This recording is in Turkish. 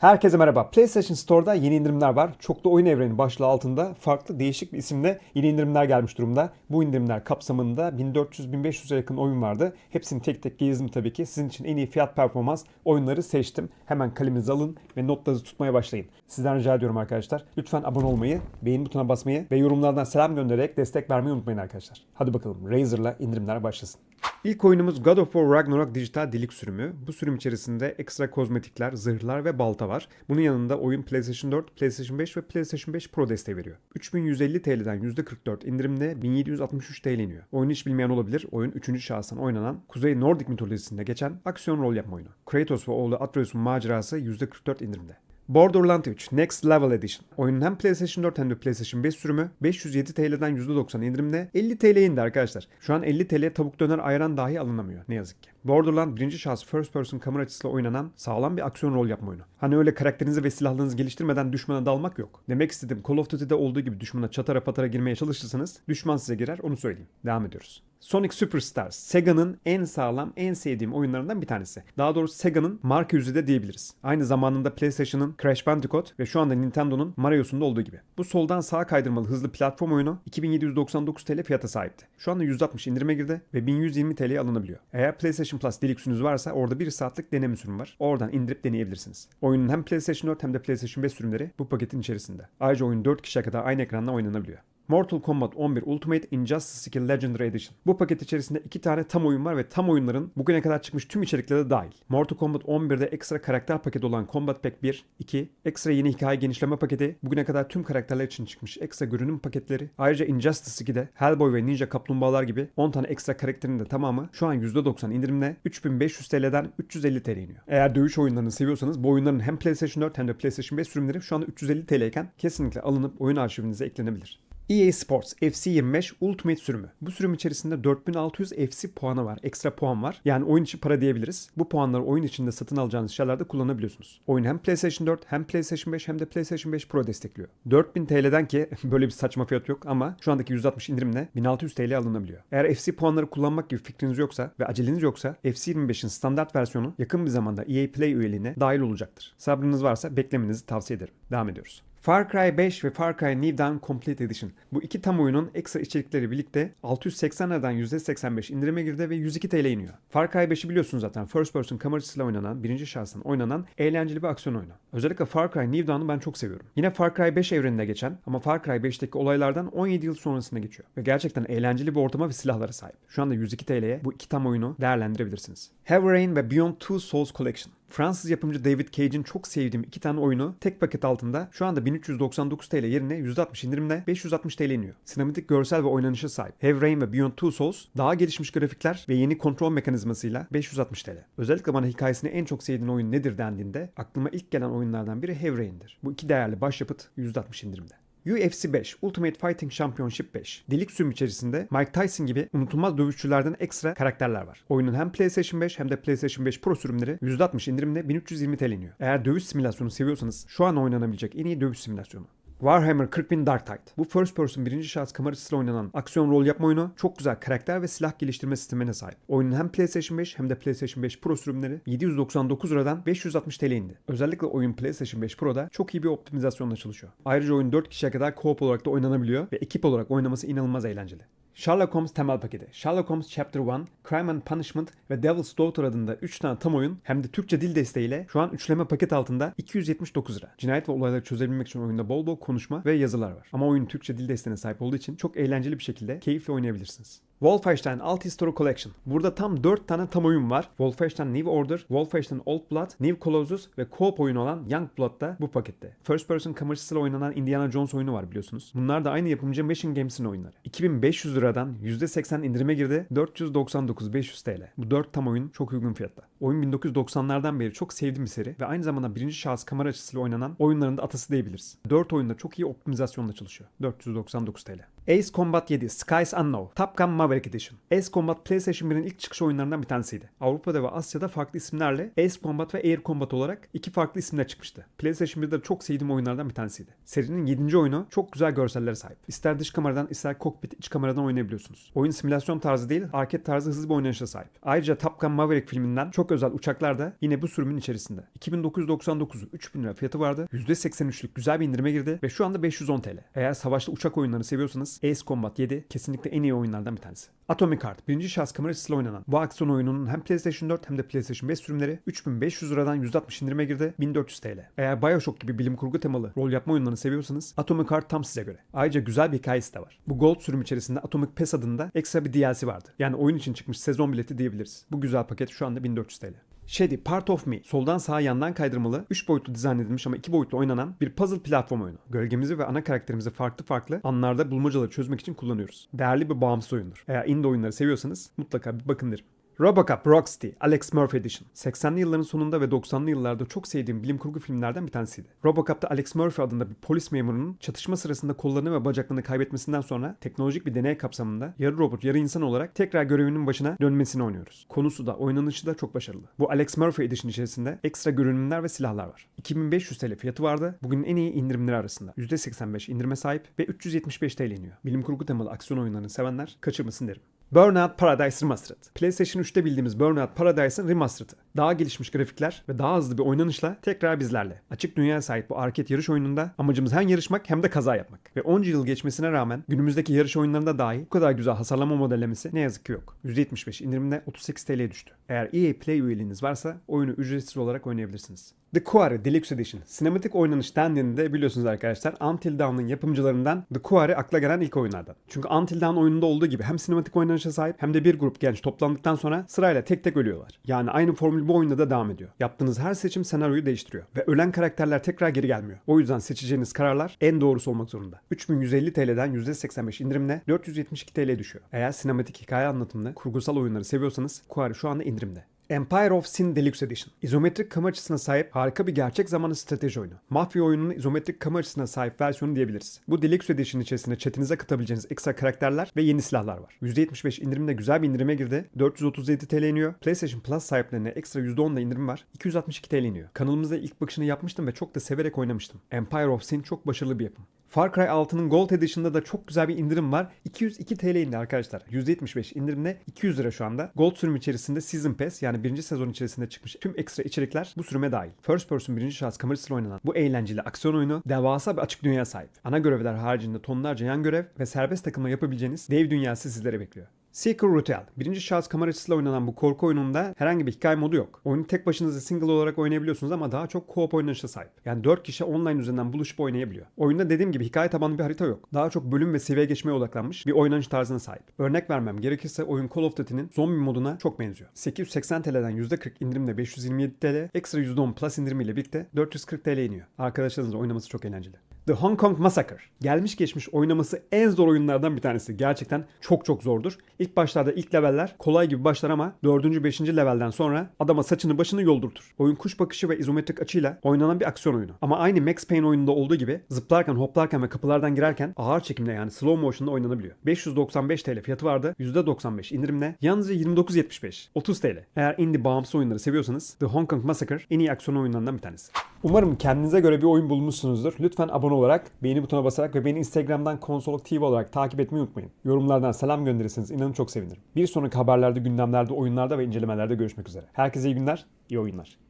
Herkese merhaba. PlayStation Store'da yeni indirimler var. Çoklu oyun evreni başlığı altında farklı değişik bir isimle yeni indirimler gelmiş durumda. Bu indirimler kapsamında 1400-1500'e yakın oyun vardı. Hepsini tek tek gezdim tabii ki. Sizin için en iyi fiyat performans oyunları seçtim. Hemen kalemizi alın ve notlarınızı tutmaya başlayın. Sizden rica ediyorum arkadaşlar. Lütfen abone olmayı, beğen butonuna basmayı ve yorumlardan selam göndererek destek vermeyi unutmayın arkadaşlar. Hadi bakalım Razer'la indirimler başlasın. İlk oyunumuz God of War Ragnarok dijital dilik sürümü. Bu sürüm içerisinde ekstra kozmetikler, zırhlar ve balta var. Bunun yanında oyun PlayStation 4, PlayStation 5 ve PlayStation 5 Pro desteği veriyor. 3150 TL'den %44 indirimle 1763 TL iniyor. Oyunu hiç bilmeyen olabilir. Oyun 3. şahıstan oynanan Kuzey Nordik mitolojisinde geçen aksiyon rol yapma oyunu. Kratos ve oğlu Atreus'un macerası %44 indirimde. Borderlands 3 Next Level Edition. Oyunun hem PlayStation 4 hem de PlayStation 5 sürümü 507 TL'den %90 indirimle 50 TL indi arkadaşlar. Şu an 50 TL'ye tavuk döner ayran dahi alınamıyor ne yazık ki. Borderlands birinci şahıs first person kamera açısıyla oynanan sağlam bir aksiyon rol yapma oyunu. Hani öyle karakterinizi ve silahlarınızı geliştirmeden düşmana dalmak yok. Demek istedim Call of Duty'de olduğu gibi düşmana çatara patara girmeye çalışırsanız düşman size girer onu söyleyeyim. Devam ediyoruz. Sonic Superstars, Sega'nın en sağlam, en sevdiğim oyunlarından bir tanesi. Daha doğrusu Sega'nın marka yüzü de diyebiliriz. Aynı zamanında PlayStation'ın Crash Bandicoot ve şu anda Nintendo'nun Mario'sunda olduğu gibi. Bu soldan sağa kaydırmalı hızlı platform oyunu 2799 TL fiyata sahipti. Şu anda 160 indirime girdi ve 1120 TL'ye alınabiliyor. Eğer PlayStation Plus Deluxe'ünüz varsa orada 1 saatlik deneme sürümü var. Oradan indirip deneyebilirsiniz. Oyunun hem PlayStation 4 hem de PlayStation 5 sürümleri bu paketin içerisinde. Ayrıca oyun 4 kişiye kadar aynı ekranda oynanabiliyor. Mortal Kombat 11 Ultimate Injustice 2 Legendary Edition. Bu paket içerisinde iki tane tam oyun var ve tam oyunların bugüne kadar çıkmış tüm içerikleri de dahil. Mortal Kombat 11'de ekstra karakter paketi olan Combat Pack 1, 2, ekstra yeni hikaye genişleme paketi, bugüne kadar tüm karakterler için çıkmış ekstra görünüm paketleri. Ayrıca Injustice 2'de Hellboy ve Ninja Kaplumbağalar gibi 10 tane ekstra karakterin de tamamı şu an %90 indirimle 3500 TL'den 350 TL iniyor. Eğer dövüş oyunlarını seviyorsanız bu oyunların hem PlayStation 4 hem de PlayStation 5 sürümleri şu anda 350 TL iken kesinlikle alınıp oyun arşivinize eklenebilir. EA Sports FC25 Ultimate sürümü. Bu sürüm içerisinde 4600 FC puanı var. Ekstra puan var. Yani oyun içi para diyebiliriz. Bu puanları oyun içinde satın alacağınız şeylerde kullanabiliyorsunuz. Oyun hem PlayStation 4 hem PlayStation 5 hem de PlayStation 5 Pro destekliyor. 4000 TL'den ki böyle bir saçma fiyat yok ama şu andaki 160 indirimle 1600 TL alınabiliyor. Eğer FC puanları kullanmak gibi fikriniz yoksa ve aceleniz yoksa FC25'in standart versiyonu yakın bir zamanda EA Play üyeliğine dahil olacaktır. Sabrınız varsa beklemenizi tavsiye ederim. Devam ediyoruz. Far Cry 5 ve Far Cry New Dawn Complete Edition. Bu iki tam oyunun ekstra içerikleri birlikte 680 liradan %85 indirime girdi ve 102 TL iniyor. Far Cry 5'i biliyorsunuz zaten first person kamerasıyla oynanan, birinci şahsın oynanan eğlenceli bir aksiyon oyunu. Özellikle Far Cry New Dawn'u ben çok seviyorum. Yine Far Cry 5 evreninde geçen ama Far Cry 5'teki olaylardan 17 yıl sonrasında geçiyor. Ve gerçekten eğlenceli bir ortama ve silahlara sahip. Şu anda 102 TL'ye bu iki tam oyunu değerlendirebilirsiniz. Heavy Rain ve Beyond Two Souls Collection. Fransız yapımcı David Cage'in çok sevdiğim iki tane oyunu tek paket altında şu anda 1399 TL yerine %60 indirimle 560 TL iniyor. Sinematik görsel ve oynanışa sahip. Heavy Rain ve Beyond Two Souls daha gelişmiş grafikler ve yeni kontrol mekanizmasıyla 560 TL. Özellikle bana hikayesini en çok sevdiğin oyun nedir dendiğinde aklıma ilk gelen oyunlardan biri Heavy Rain'dir. Bu iki değerli başyapıt %60 indirimde. UFC 5 Ultimate Fighting Championship 5. Delik sürüm içerisinde Mike Tyson gibi unutulmaz dövüşçülerden ekstra karakterler var. Oyunun hem PlayStation 5 hem de PlayStation 5 Pro sürümleri %60 indirimle 1320 TL iniyor. Eğer dövüş simülasyonu seviyorsanız şu an oynanabilecek en iyi dövüş simülasyonu. Warhammer 40.000 Dark Tide. Bu first person birinci şahıs kamerasıyla oynanan aksiyon rol yapma oyunu çok güzel karakter ve silah geliştirme sistemine sahip. Oyunun hem PlayStation 5 hem de PlayStation 5 Pro sürümleri 799 liradan 560 TL indi. Özellikle oyun PlayStation 5 Pro'da çok iyi bir optimizasyonla çalışıyor. Ayrıca oyun 4 kişiye kadar co-op olarak da oynanabiliyor ve ekip olarak oynaması inanılmaz eğlenceli. Sherlock Holmes temel paketi. Sherlock Holmes Chapter 1, Crime and Punishment ve Devil's Daughter adında 3 tane tam oyun hem de Türkçe dil desteğiyle şu an üçleme paket altında 279 lira. Cinayet ve olayları çözebilmek için oyunda bol bol konuşma ve yazılar var. Ama oyun Türkçe dil desteğine sahip olduğu için çok eğlenceli bir şekilde keyifle oynayabilirsiniz. Wolfenstein Alt History Collection. Burada tam 4 tane tam oyun var. Wolfenstein New Order, Wolfenstein Old Blood, New Colossus ve co-op oyunu olan Young Blood da bu pakette. First person kamerasıyla oynanan Indiana Jones oyunu var biliyorsunuz. Bunlar da aynı yapımcı Machine Games'in oyunları. 2500 liradan %80 indirime girdi. 499 500 TL. Bu 4 tam oyun çok uygun fiyatta. Oyun 1990'lardan beri çok sevdiğim bir seri ve aynı zamanda birinci şahıs kamera açısıyla oynanan oyunların da atası diyebiliriz. 4 oyunda çok iyi optimizasyonla çalışıyor. 499 TL. Ace Combat 7 Skies Unknown Top Gun Maverick Edition. Ace Combat PlayStation 1'in ilk çıkış oyunlarından bir tanesiydi. Avrupa'da ve Asya'da farklı isimlerle Ace Combat ve Air Combat olarak iki farklı isimle çıkmıştı. PlayStation 1'de çok sevdiğim oyunlardan bir tanesiydi. Serinin 7. oyunu çok güzel görsellere sahip. İster dış kameradan ister kokpit iç kameradan oynayabiliyorsunuz. Oyun simülasyon tarzı değil, arcade tarzı hızlı bir oynanışa sahip. Ayrıca Top Gun Maverick filminden çok Çok özel uçaklar da yine bu sürümün içerisinde. 2999'u 3000 lira fiyatı vardı. %83'lük güzel bir indirime girdi ve şu anda 510 TL. Eğer savaşta uçak oyunlarını seviyorsanız Ace Combat 7 kesinlikle en iyi oyunlardan bir tanesi. Atomic Heart birinci şahıs kamera açısıyla oynanan bu aksiyon oyununun hem PlayStation 4 hem de PlayStation 5 sürümleri 3500 liradan %60 indirime girdi 1400 TL. Eğer Bioshock gibi bilim kurgu temalı rol yapma oyunlarını seviyorsanız Atomic Heart tam size göre. Ayrıca güzel bir hikayesi de var. Bu Gold sürüm içerisinde Atomic Pass adında ekstra bir DLC vardı. Yani oyun için çıkmış sezon bileti diyebiliriz. Bu güzel paket şu anda 1400 TL. Shady Part of Me soldan sağa yandan kaydırmalı 3 boyutlu dizayn edilmiş ama 2 boyutlu oynanan bir puzzle platform oyunu. Gölgemizi ve ana karakterimizi farklı farklı anlarda bulmacaları çözmek için kullanıyoruz. Değerli bir bağımsız oyundur. Eğer indie oyunları seviyorsanız mutlaka bir bakın derim. Robocop Rocksteady Alex Murphy Edition. 80'li yılların sonunda ve 90'lı yıllarda çok sevdiğim bilim kurgu filmlerden bir tanesiydi. Robocop'ta Alex Murphy adında bir polis memurunun çatışma sırasında kollarını ve bacaklarını kaybetmesinden sonra teknolojik bir deney kapsamında yarı robot yarı insan olarak tekrar görevinin başına dönmesini oynuyoruz. Konusu da oynanışı da çok başarılı. Bu Alex Murphy Edition içerisinde ekstra görünümler ve silahlar var. 2500 TL fiyatı vardı. Bugünün en iyi indirimleri arasında. %85 indirime sahip ve 375 TL iniyor. Bilim kurgu temalı aksiyon oyunlarını sevenler kaçırmasın derim. Burnout Paradise Remastered. PlayStation 3'te bildiğimiz Burnout Paradise'ın remastered'ı. Daha gelişmiş grafikler ve daha hızlı bir oynanışla tekrar bizlerle. Açık dünyaya sahip bu arcade yarış oyununda amacımız hem yarışmak hem de kaza yapmak. Ve onca yıl geçmesine rağmen günümüzdeki yarış oyunlarında dahi bu kadar güzel hasarlama modellemesi ne yazık ki yok. %75 indirimde 38 TL'ye düştü. Eğer EA Play üyeliğiniz varsa oyunu ücretsiz olarak oynayabilirsiniz. The Quarry Deluxe Edition. Sinematik oynanış dendiğinde biliyorsunuz arkadaşlar Until Dawn'ın yapımcılarından The Quarry akla gelen ilk oyunlardan. Çünkü Until Dawn oyununda olduğu gibi hem sinematik oynanışa sahip hem de bir grup genç toplandıktan sonra sırayla tek tek ölüyorlar. Yani aynı formül bu oyunda da devam ediyor. Yaptığınız her seçim senaryoyu değiştiriyor. Ve ölen karakterler tekrar geri gelmiyor. O yüzden seçeceğiniz kararlar en doğrusu olmak zorunda. 3150 TL'den %85 indirimle 472 TL düşüyor. Eğer sinematik hikaye anlatımlı, kurgusal oyunları seviyorsanız Quarry şu anda indirimde. Empire of Sin Deluxe Edition. İzometrik kamera açısına sahip harika bir gerçek zamanlı strateji oyunu. Mafya oyununun izometrik kamera açısına sahip versiyonu diyebiliriz. Bu Deluxe Edition içerisinde chatinize katabileceğiniz ekstra karakterler ve yeni silahlar var. %75 indirimde güzel bir indirime girdi. 437 TL iniyor. PlayStation Plus sahiplerine ekstra %10 da indirim var. 262 TL iniyor. Kanalımızda ilk bakışını yapmıştım ve çok da severek oynamıştım. Empire of Sin çok başarılı bir yapım. Far Cry 6'nın Gold Edition'da da çok güzel bir indirim var. 202 TL indi arkadaşlar. %75 indirimle 200 lira şu anda. Gold sürüm içerisinde Season Pass yani birinci sezon içerisinde çıkmış tüm ekstra içerikler bu sürüme dahil. First person birinci şahıs kamerasıyla oynanan bu eğlenceli aksiyon oyunu devasa bir açık dünyaya sahip. Ana görevler haricinde tonlarca yan görev ve serbest takımla yapabileceğiniz dev dünyası sizlere bekliyor. Seeker Rotel. Birinci şahıs kamera açısıyla oynanan bu korku oyununda herhangi bir hikaye modu yok. Oyunu tek başınıza single olarak oynayabiliyorsunuz ama daha çok co-op oynanışa sahip. Yani 4 kişi online üzerinden buluşup oynayabiliyor. Oyunda dediğim gibi hikaye tabanlı bir harita yok. Daha çok bölüm ve seviye geçmeye odaklanmış bir oynanış tarzına sahip. Örnek vermem gerekirse oyun Call of Duty'nin zombi moduna çok benziyor. 880 TL'den %40 indirimle 527 TL, ekstra %10 plus indirimiyle birlikte 440 TL iniyor. Arkadaşlarınızla oynaması çok eğlenceli. The Hong Kong Massacre. Gelmiş geçmiş oynaması en zor oyunlardan bir tanesi. Gerçekten çok çok zordur. İlk başlarda ilk leveller kolay gibi başlar ama 4. 5. levelden sonra adama saçını başını yoldurtur. Oyun kuş bakışı ve izometrik açıyla oynanan bir aksiyon oyunu. Ama aynı Max Payne oyununda olduğu gibi zıplarken, hoplarken ve kapılardan girerken ağır çekimle yani slow motion'da oynanabiliyor. 595 TL fiyatı vardı. %95 indirimle. Yalnızca 29.75. 30 TL. Eğer indie bağımsız oyunları seviyorsanız The Hong Kong Massacre en iyi aksiyon oyunlarından bir tanesi. Umarım kendinize göre bir oyun bulmuşsunuzdur. Lütfen abone olarak, beğeni butonuna basarak ve beni Instagram'dan Konsolok TV olarak takip etmeyi unutmayın. Yorumlardan selam gönderirseniz inanın çok sevinirim. Bir sonraki haberlerde, gündemlerde, oyunlarda ve incelemelerde görüşmek üzere. Herkese iyi günler, iyi oyunlar.